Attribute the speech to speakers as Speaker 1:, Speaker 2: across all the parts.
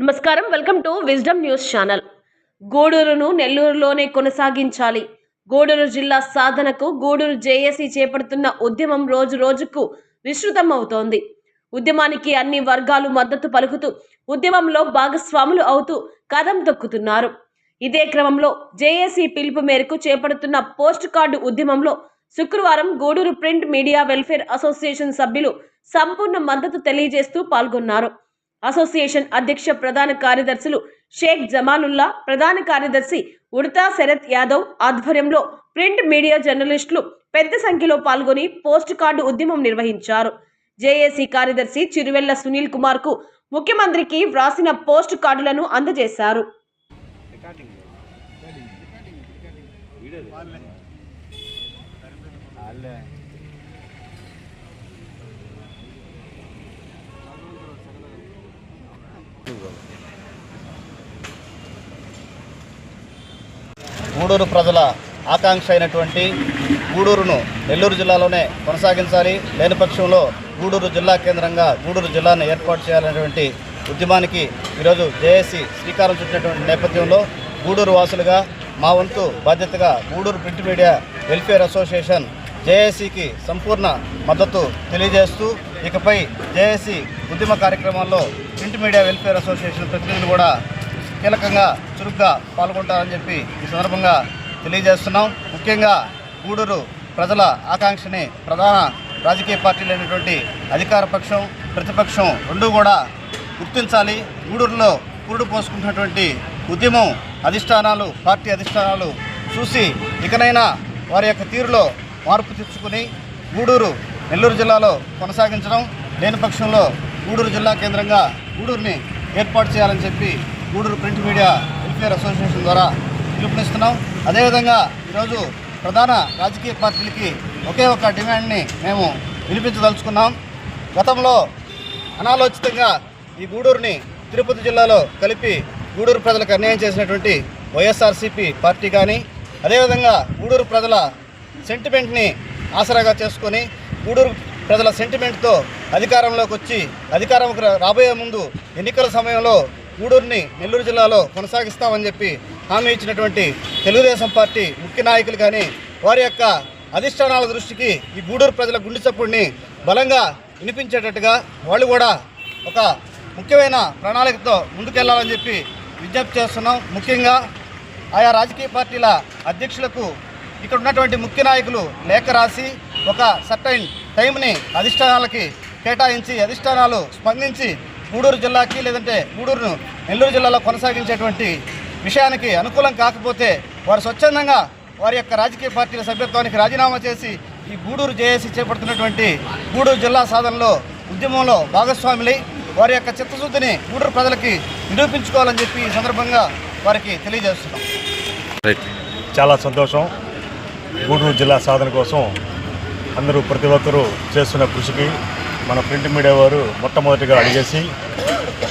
Speaker 1: నమస్కారం. Welcome to wisdom news channel. గూడూరును నెల్లూరులోనే కొనసాగించాలి. గూడూరు జిల్లా సాధనకు గూడూరు జేఏసీ చేపడుతున్న ఉద్యమం రోజు రోజుకు విస్తృతం అవుతోంది ఉద్యమానికి అన్ని వర్గాలు మద్దతు పలుకుతూ ఉద్యమంలో భాగస్వాములు అవుతూ కదం తొక్కుతున్నారు. ఇదే క్రమంలో జేఏసీ పిలుపు మేరకు చేపడుతున్న పోస్ట్ కార్డు ఉద్యమంలో శుక్రవారం Gudur print media welfare association సభ్యులు సంపూర్ణ మద్దతు తెలియజేస్తూ పాల్గొన్నారు. అసోసియేషన్ అధ్యక్ష ప్రధాన కార్యదర్శులు షేక్ జమాలుల్లా ప్రధాన కార్యదర్శి ఉడతా శరత్ యాదవ్ ఆధ్వర్యంలో ప్రింట్ మీడియా జర్నలిస్టులు పెద్ద సంఖ్యలో పాల్గొని పోస్ట్ కార్డు ఉద్యమం నిర్వహించారు. జేఏసీ కార్యదర్శి చిరువెల్ల సునీల్ కుమార్కు ముఖ్యమంత్రికి వ్రాసిన పోస్ట్ కార్డులను అందజేశారు.
Speaker 2: గూడూరు ప్రజల ఆకాంక్ష అయినటువంటి గూడూరును నెల్లూరు జిల్లాలోనే కొనసాగించాలి. లేని పక్షంలో గూడూరు జిల్లా కేంద్రంగా గూడూరు జిల్లాను ఏర్పాటు చేయాలనేటువంటి ఉద్యమానికి ఈరోజు జేఏసీ శ్రీకారం చుట్టినటువంటి నేపథ్యంలో గూడూరు వాసులుగా మా వంతు బాధ్యతగా Gudur print media welfare association జేఏసీకి సంపూర్ణ మద్దతు తెలియజేస్తూ ఇకపై జేఏసీ ఉద్యమ కార్యక్రమాల్లో ప్రింట్ మీడియా వెల్ఫేర్ అసోసియేషన్ ప్రతినిధులు కూడా కీలకంగా చురుగ్గా పాల్గొంటారని చెప్పి ఈ సందర్భంగా తెలియజేస్తున్నాం. ముఖ్యంగా గూడూరు ప్రజల ఆకాంక్షని ప్రధాన రాజకీయ పార్టీలైనటువంటి అధికార పక్షం ప్రతిపక్షం రెండూ కూడా గుర్తించాలి. గూడూరులో పురుడు పోసుకుంటున్నటువంటి ఉద్యమం అధిష్టానాలు పార్టీ అధిష్టానాలు చూసి ఇకనైనా వారి యొక్క తీరులో మార్పు తెచ్చుకుని గూడూరు నెల్లూరు జిల్లాలో కొనసాగించడం లేని పక్షంలో గూడూరు జిల్లా కేంద్రంగా గూడూరుని ఏర్పాటు చేయాలని చెప్పి Gudur print media welfare association ద్వారా పిలుపునిస్తున్నాం. అదేవిధంగా ఈరోజు ప్రధాన రాజకీయ పార్టీలకి ఒకే ఒక డిమాండ్ని మేము వినిపించదలుచుకున్నాం. గతంలో అనాలోచితంగా ఈ గూడూరుని తిరుపతి జిల్లాలో కలిపి గూడూరు ప్రజలకు అన్యాయం చేసినటువంటి వైఎస్ఆర్సీపీ పార్టీ కానీ అదేవిధంగా గూడూరు ప్రజల సెంటిమెంట్ని ఆసరాగా చేసుకొని గూడూరు ప్రజల సెంటిమెంట్తో అధికారంలోకి వచ్చి అధికారం రాబోయే ముందు ఎన్నికల సమయంలో గూడూరుని నెల్లూరు జిల్లాలో కొనసాగిస్తామని చెప్పి హామీ ఇచ్చినటువంటి తెలుగుదేశం పార్టీ ముఖ్య నాయకులు కానీ వారి యొక్క అధిష్టానాల దృష్టికి ఈ గూడూరు ప్రజల గుండె చప్పుడిని బలంగా వినిపించేటట్టుగా వాళ్ళు కూడా ఒక ముఖ్యమైన ప్రణాళికతో ముందుకెళ్ళాలని చెప్పి విజ్ఞప్తి చేస్తున్నాం. ముఖ్యంగా ఆయా రాజకీయ పార్టీల అధ్యక్షులకు ఇక్కడ ఉన్నటువంటి ముఖ్య నాయకులు లేఖ రాసి ఒక సర్టైన్ టైంని అధిష్టానాలకి కేటాయించి అధిష్టానాలు స్పందించి గూడూరు జిల్లాకి లేదంటే గూడూరును నెల్లూరు జిల్లాలో కొనసాగించేటువంటి విషయానికి అనుకూలం కాకపోతే వారు స్వచ్ఛందంగా వారి యొక్క రాజకీయ పార్టీల సభ్యత్వానికి రాజీనామా చేసి ఈ గూడూరు జేఏసీ చేపడుతున్నటువంటి గూడూరు జిల్లా సాధనలో ఉద్యమంలో భాగస్వాములై వారి యొక్క చిత్తశుద్ధిని గూడూరు ప్రజలకి నిరూపించుకోవాలని చెప్పి ఈ సందర్భంగా వారికి తెలియజేస్తున్నాం.
Speaker 3: చాలా సంతోషం. గూడూరు జిల్లా సాధన కోసం అందరూ ప్రతి ఒక్కరూ చేస్తున్న కృషికి మన ప్రింట్ మీడియా వారు మొట్టమొదటిగా అడిగేసి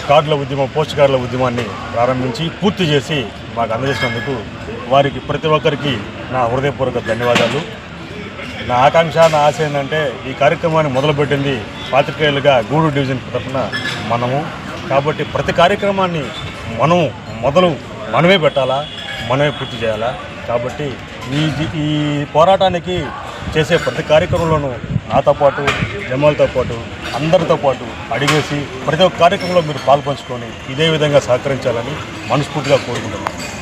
Speaker 3: కార్డుల ఉద్యమం పోస్ట్ కార్డుల ఉద్యమాన్ని ప్రారంభించి పూర్తి చేసి మాకు అందజేసినందుకు వారికి ప్రతి ఒక్కరికి నా హృదయపూర్వక ధన్యవాదాలు. నా ఆకాంక్ష నా ఆశ ఏంటంటే ఈ కార్యక్రమాన్ని మొదలుపెట్టింది పాత్రికేయులుగా గూడూరు డివిజన్ తరఫున మనము. కాబట్టి ప్రతి కార్యక్రమాన్ని మనం మొదలు మనమే పెట్టాలా మనమే పూర్తి చేయాలా? కాబట్టి ఈ ఈ పోరాటానికి చేసే ప్రతి కార్యక్రమంలోనూ నాతో పాటు జమాల్తో పాటు అందరితో పాటు అడిగేసి ప్రతి ఒక్క కార్యక్రమంలో మీరు పాల్పంచుకొని ఇదే విధంగా సహకరించాలని మనస్ఫూర్తిగా కోరుకుంటున్నాను.